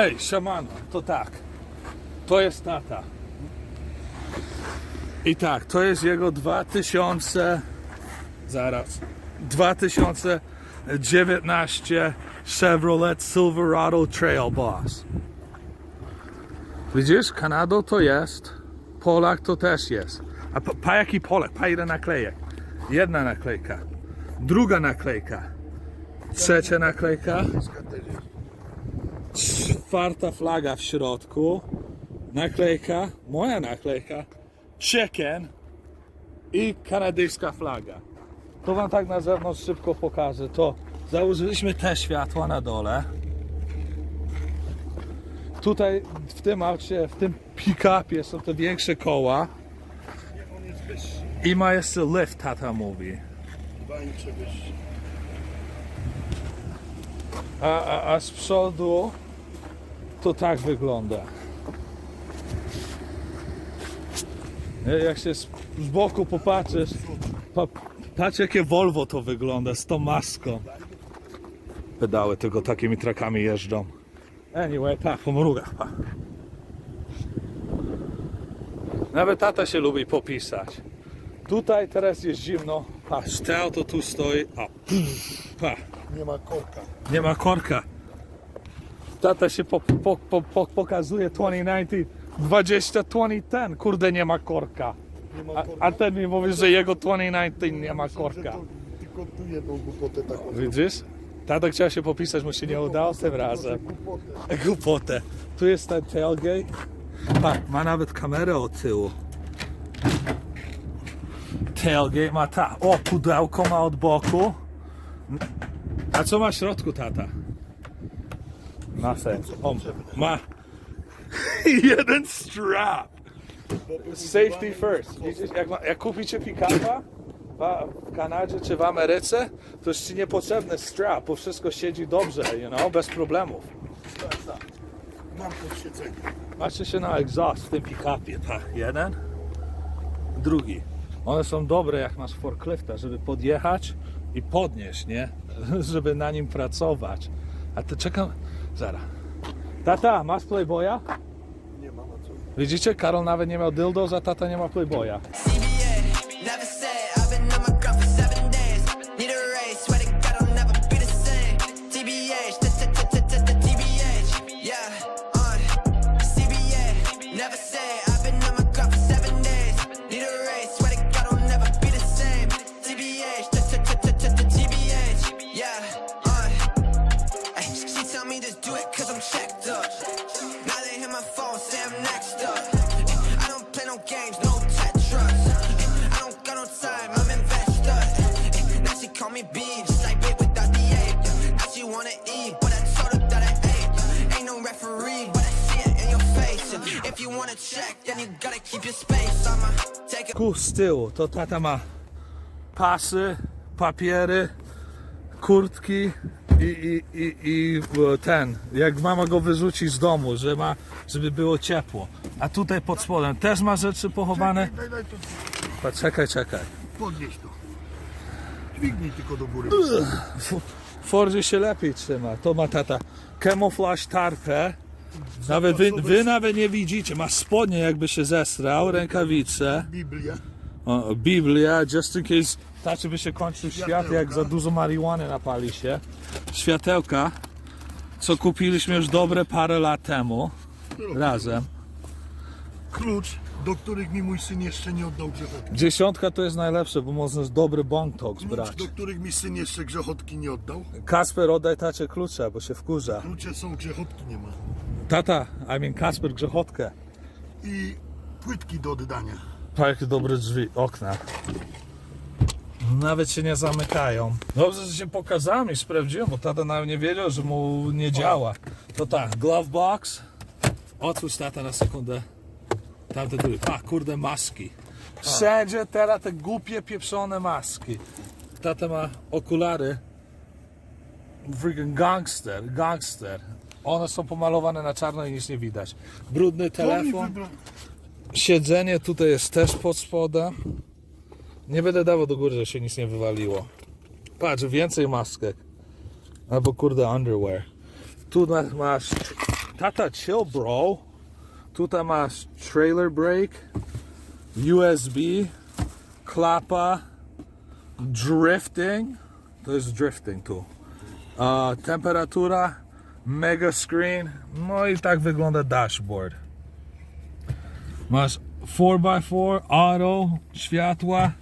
Ej, siemano, to tak. To jest tata. I tak, to jest jego 2000. Zaraz. 2019 Chevrolet Silverado Trail Boss. Widzisz, Kanado to jest, Polak to też jest. A pa, pa jaki Polak? Pa ile naklejek? Jedna naklejka, druga naklejka, trzecia naklejka, czwarta flaga w środku, naklejka, moja naklejka, chicken i kanadyjska flaga. To wam tak na zewnątrz szybko pokażę. To założyliśmy te światła na dole. Tutaj w tym aucie, w tym pick-upie są te większe koła. I ma jeszcze lift, tata mówi. A, a, a z przodu to tak wygląda. Jak się z, z boku popatrzysz, pa, patrz jakie Volvo to wygląda z tą maską. Pedały tylko takimi trakami jeżdżą. Anyway, pa, po mrugach, pa. Nawet tata się lubi popisać. Tutaj teraz jest zimno. Patrz, auto tu stoi, a pa. Nie ma korka. Nie ma korka. Tata się po, po, po, po, pokazuje 2019, 2020 kurde nie ma korka. Nie ma A, korka. a ten mi mówi, że jego 2019 nie ma korka. Tylko tu jedną głupotę taką. Widzisz? Tata chciał się popisać, mu się nie udało tym razem. Głupotę. Głupotę. Tu jest ten tailgate. Pa, ma nawet kamerę od tyłu. Tailgate ma ta. O, pudełko ma od boku. A co ma w środku, tata? Ma sens. O, ma jeden strap. Safety first. Widzisz, jak, ma, jak kupicie pick-upa w, Kanadzie czy w Ameryce, to jest ci niepotrzebny strap, bo wszystko siedzi dobrze, you know, bez problemów. Mam podsiedzenie. Patrzcie się na exhaust w tym pick-upie, tak, jeden, drugi. One są dobre jak masz forklifta, żeby podjechać i podnieść, nie? Żeby na nim pracować. A ty czekam, zaraz. Tata, masz Playboya? Nie ma na co. Widzicie, Karol nawet nie miał dildos, a tata nie ma Playboya. Games, no Tetris. I don't got no time, I'm investor. Now she call me B, just like bait without the A. Now she wanna eat, but I told her that I ate. Ain't no referee, but I see it in your face. If you wanna check, then you gotta keep your space. I'ma take a Ku z tyłu, to tata ma pasy, papiery, kurtki i, i, i, i e, ten, jak mama go wyrzuci z domu, że ma, żeby było ciepło. A tutaj pod spodem też ma rzeczy pochowane. Daj, daj to. Pa, czekaj, czekaj. Podnieś to. Dźwignij tylko do góry. W Fordzie się lepiej trzyma. To ma tata camouflage tarpę. Nawet wy, wy nawet nie widzicie. Ma spodnie jakby się zesrał, rękawice. Biblia. Biblia, just in case taczy by się kończył świat, jak za dużo marihuany napali się. Światełka, co kupiliśmy już dobre parę lat temu, razem. Klucz, do których mi mój syn jeszcze nie oddał grzechotki. Dziesiątka to jest najlepsze, bo można dobry bong talks Klucz, brać. do których mi syn jeszcze grzechotki nie oddał. Kasper, oddaj tacie klucze, bo się wkurza. Klucze są, grzechotki nie ma. Tata, I mean Kasper, grzechotkę. I płytki do oddania. Jakie dobre drzwi, okna. Nawet się nie zamykają. Dobrze, że się pokazałem i sprawdziłem, bo tata nawet nie wiedział, że mu nie działa. To tak, glove box. Otwórz tata na sekundę. Tamte drugie. A, kurde, maski. Wszędzie teraz te głupie, pieprzone maski. Tata ma okulary. Freaking gangster, gangster. One są pomalowane na czarno i nic nie widać. Brudny telefon. Siedzenie tutaj jest też pod spodem. Nie będę dawał do góry, że się nic nie wywaliło. Patrz, więcej masek. Albo kurde underwear. Tu ma- masz tata chill bro. Tutaj masz trailer brake, USB, klapa, drifting. To jest drifting tu. A, temperatura, mega screen. No i tak wygląda dashboard. Masz 4x4, auto, światła,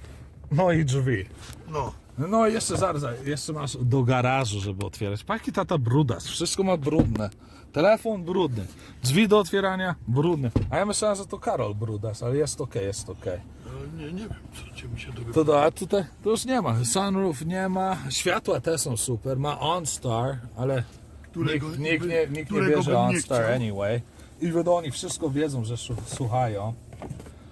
no i drzwi. No. No i jeszcze zaraz, jeszcze masz do garażu, żeby otwierać. Paki tata brudas, wszystko ma brudne. Telefon brudny, drzwi do otwierania brudne. A ja myślałem, że to Karol brudas, ale jest okej, jest okej. E, Nie, nie wiem, co cię mi się dowiedzieć. To da, a tutaj to już nie ma. Sunroof nie ma, światła te są super, ma OnStar, ale Którego- nikt, nikt, nie, nikt nie bierze OnStar chciał. anyway. I wiadomo, oni wszystko wiedzą, że słuchają.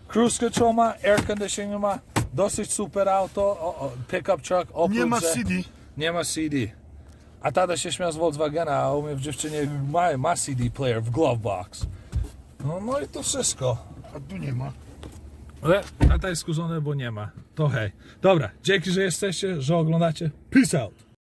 Cruise control ma, air conditioning ma, dosyć super auto, o, o, pickup truck, oprócz, Nie ma że- CD. Nie ma CD. A tata się śmiał z Volkswagena, a u mnie w dziewczynie ma, ma CD player w glove box. No, no i to wszystko. A tu nie ma. Ale tata jest skurzony, bo nie ma. To hej. Dobra, dzięki, że jesteście, że oglądacie. Peace out.